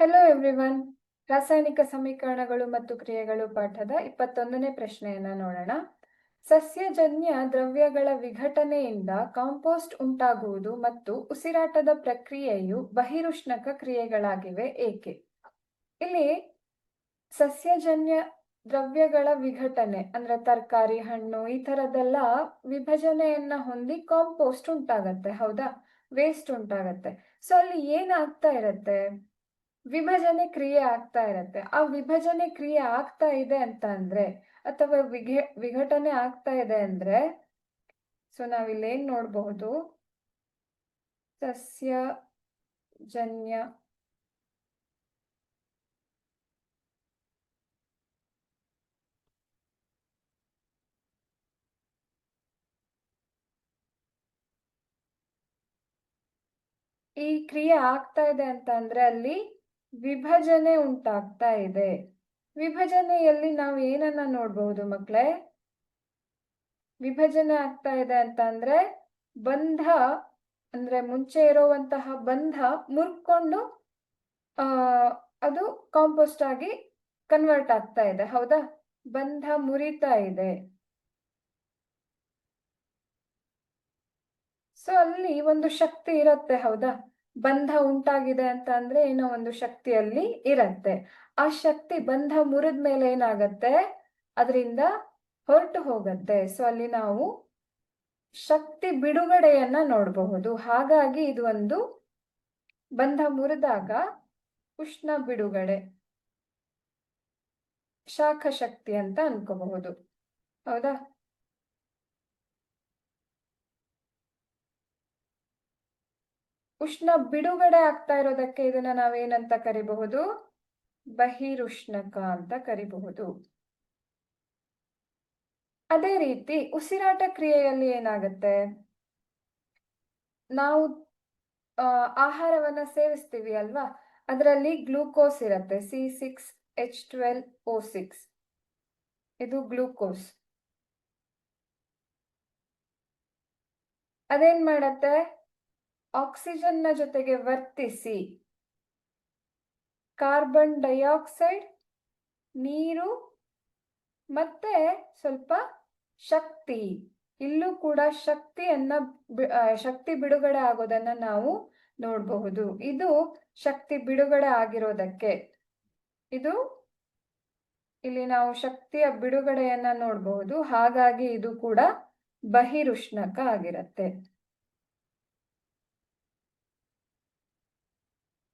Hello everyone ರಾಸಾಯನಿಕ ಸಮೀಕರಣಗಳು ಮತ್ತು ಕ್ರಿಯೆಗಳು ಪಾಠದ ಇಪ್ಪತ್ತೊಂದನೇ ಪ್ರಶ್ನೆಯನ್ನ ನೋಡೋಣ. ಸಸ್ಯಜನ್ಯ ದ್ರವ್ಯಗಳ ವಿಘಟನೆಯಿಂದ ಕಾಂಪೋಸ್ಟ್ ಉಂಟಾಗುವುದು ಮತ್ತು ಉಸಿರಾಟದ ಪ್ರಕ್ರಿಯೆಯು ಬಹಿರುಷ್ಣಕ ಕ್ರಿಯೆಗಳಾಗಿವೆ ಏಕೆ? ಇಲ್ಲಿ ಸಸ್ಯಜನ್ಯ ದ್ರವ್ಯಗಳ ವಿಘಟನೆ, ಅಂದ್ರೆ ತರಕಾರಿ, ಹಣ್ಣು, ಈ ತರದೆಲ್ಲ ವಿಭಜನೆಯನ್ನ ಹೊಂದಿ ಕಾಂಪೋಸ್ಟ್ ಉಂಟಾಗತ್ತೆ, ಹೌದಾ? ವೇಸ್ಟ್ ಉಂಟಾಗತ್ತೆ. ಸೊ ಅಲ್ಲಿ ಏನಾಗ್ತಾ ಇರತ್ತೆ? ವಿಭಜನೆ ಕ್ರಿಯೆ ಆಗ್ತಾ ಇರತ್ತೆ. ಆ ವಿಭಜನೆ ಕ್ರಿಯೆ ಆಗ್ತಾ ಇದೆ ಅಂತ ಅಂದ್ರೆ, ಅಥವಾ ವಿಘ, ವಿಘಟನೆ ಆಗ್ತಾ ಇದೆ ಅಂದ್ರೆ ಸೊ ನಾವಿಲ್ಲಿ ಏನ್ ನೋಡಬಹುದು ಸಸ್ಯಜನ್ಯ ಈ ಕ್ರಿಯೆ ಆಗ್ತಾ ಇದೆ ಅಂತ ಅಂದ್ರೆ ಅಲ್ಲಿ ವಿಭಜನೆ ಉಂಟಾಗ್ತಾ ಇದೆ. ವಿಭಜನೆಯಲ್ಲಿ ನಾವು ಏನನ್ನ ನೋಡಬಹುದು ಮಕ್ಕಳೇ ವಿಭಜನೆ ಆಗ್ತಾ ಇದೆ ಅಂತ ಅಂದ್ರೆ ಬಂಧ, ಅಂದ್ರೆ ಮುಂಚೆ ಇರುವಂತಹ ಬಂಧ ಮುರ್ಕೊಂಡು, ಆ, ಅದು ಕಾಂಪೋಸ್ಟ್ ಆಗಿ ಕನ್ವರ್ಟ್ ಆಗ್ತಾ ಇದೆ. ಹೌದಾ? ಬಂಧ ಮುರಿತಾ ಇದೆ. ಸೊ ಅಲ್ಲಿ ಒಂದು ಶಕ್ತಿ ಇರುತ್ತೆ, ಹೌದಾ? ಬಂಧ ಉಂಟಾಗಿದೆ ಅಂತ ಅಂದ್ರೆ ಏನೋ ಒಂದು ಶಕ್ತಿಯಲ್ಲಿ ಇರತ್ತೆ. ಆ ಶಕ್ತಿ ಬಂಧ ಮುರಿದ ಮೇಲೆ ಏನಾಗತ್ತೆ? ಅದರಿಂದ ಹೊರಟು ಹೋಗತ್ತೆ. ಸೊ ಅಲ್ಲಿ ನಾವು ಶಕ್ತಿ ಬಿಡುಗಡೆಯನ್ನ ನೋಡಬಹುದು. ಹಾಗಾಗಿ ಇದು ಒಂದು ಬಂಧ ಮುರಿದಾಗ ಉಷ್ಣ ಬಿಡುಗಡೆ, ಶಾಖ ಶಕ್ತಿ ಅಂತ ಅನ್ಕೋಬಹುದು. ಹೌದಾ? ಉಷ್ಣ ಬಿಡುಗಡೆ ಆಗ್ತಾ ಇರೋದಕ್ಕೆ ಇದನ್ನ ನಾವೇನಂತ ಕರಿಬಹುದು? ಬಹಿರುಷ್ಣಕ ಅಂತ ಕರಿಬಹುದು. ಅದೇ ರೀತಿ ಉಸಿರಾಟ ಕ್ರಿಯೆಯಲ್ಲಿ ಏನಾಗುತ್ತೆ? ನಾವು ಆಹಾರವನ್ನ ಸೇವಿಸ್ತೀವಿ ಅಲ್ವಾ? ಅದರಲ್ಲಿ ಗ್ಲೂಕೋಸ್ ಇರುತ್ತೆ, C six H twelve O six. ಇದು ಗ್ಲೂಕೋಸ್. ಅದೇನ್ ಮಾಡತ್ತೆ? ಆಕ್ಸಿಜನ್ನ ಜೊತೆಗೆ ವರ್ತಿಸಿ. ಕಾರ್ಬನ್ ಡೈಆಕ್ಸೈಡ್ ನೀರು, ಮತ್ತೆ ಸ್ವಲ್ಪ ಶಕ್ತಿ. ಇಲ್ಲೂ ಕೂಡ ಶಕ್ತಿಯನ್ನ ಶಕ್ತಿ ಬಿಡುಗಡೆ ಆಗೋದನ್ನ ನಾವು ನೋಡಬಹುದು. ಇದು ಶಕ್ತಿ ಬಿಡುಗಡೆ ಆಗಿರೋದಕ್ಕೆ. ಇದು ಇಲ್ಲಿ ನಾವು ಶಕ್ತಿಯ ಬಿಡುಗಡೆಯನ್ನ ನೋಡಬಹುದು. ಹಾಗಾಗಿ ಇದು ಕೂಡ ಬಹಿರುಷ್ಣಕ ಆಗಿರತ್ತೆ.